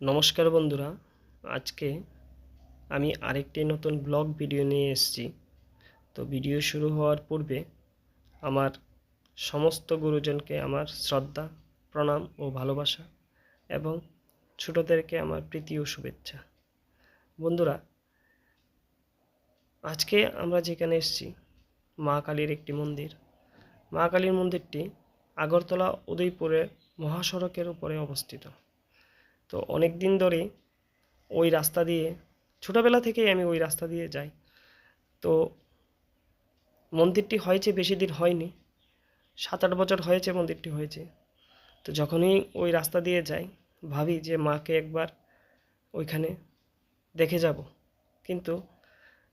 নমস্কার বন্ধুরা, আজকে আমি আরেকটি নতুন ব্লগ ভিডিও নিয়ে এসেছি। তো ভিডিও শুরু হওয়ার পূর্বে আমার সমস্ত গুরুজনকে আমার শ্রদ্ধা, প্রণাম ও ভালোবাসা এবং ছোটদেরকে আমার প্রীতি ও শুভেচ্ছা। বন্ধুরা, আজকে আমরা যেখানে এসেছি, মা কালীর একটি মন্দির। মা কালীর মন্দিরটি আগরতলা উদয়পুরের মহাসড়কের উপরে অবস্থিত। তো অনেক দিন ধরে ওই রাস্তা দিয়ে, ছোটোবেলা থেকেই আমি ওই রাস্তা দিয়ে যাই। তো মন্দিরটি হয়েছে বেশি দিন হয়নি, সাত আট বছর হয়েছে মন্দিরটি হয়েছে। তো যখনই ওই রাস্তা দিয়ে যাই, ভাবি যে মাকে একবার ওইখানে দেখে যাব। কিন্তু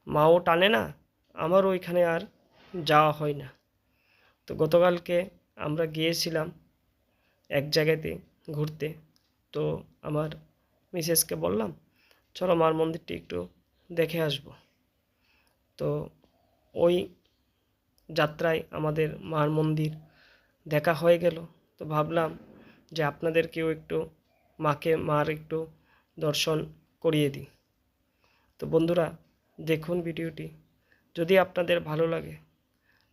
মাও টানে না আমার ওইখানে আর যাওয়া হয় না। তো গতকালকে আমরা গিয়েছিলাম এক জায়গাতে ঘুরতে। তো আমার মিসেসকে বললাম, চলো মার মন্দিরটি একটু দেখে আসব। তো ওই যাত্রায় আমাদের মার মন্দির দেখা হয়ে গেল। তো ভাবলাম যে আপনাদেরকেও একটু, মাকে, মার একটু দর্শন করিয়ে দিই। তো বন্ধুরা, দেখুন ভিডিওটি। যদি আপনাদের ভালো লাগে,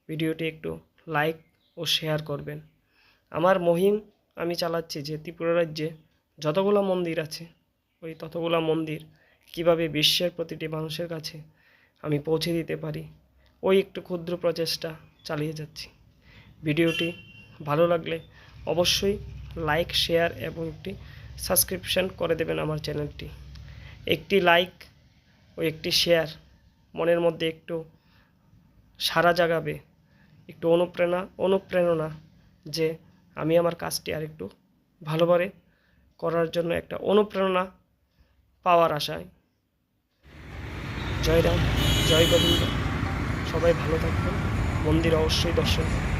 ভিডিওটি একটু লাইক ও শেয়ার করবেন। আমার মহিম আমি চালাচ্ছি যে ত্রিপুরা রাজ্যে যতগুলো মন্দির আছে, ওই ততগুলো মন্দির কীভাবে বিশ্বের প্রতিটি মানুষের কাছে আমি পৌঁছে দিতে পারি, ওই একটু ক্ষুদ্র প্রচেষ্টা চালিয়ে যাচ্ছি। ভিডিওটি ভালো লাগলে অবশ্যই লাইক, শেয়ার এবং একটি সাবস্ক্রিপশন করে দেবেন আমার চ্যানেলটি। একটি লাইক ও একটি শেয়ার মনের মধ্যে একটু সারা জাগাবে, একটু অনুপ্রেরণা অনুপ্রেরণা যে আমি আমার কাজটি আর একটু ভালোভাবে করার জন্য একটা অনুপ্রেরণা পাওয়ার আশায়। জয় রাম, জয় গোবিন্দ। সবাই ভালো থাকবেন। মন্দির অবশ্যই দর্শন।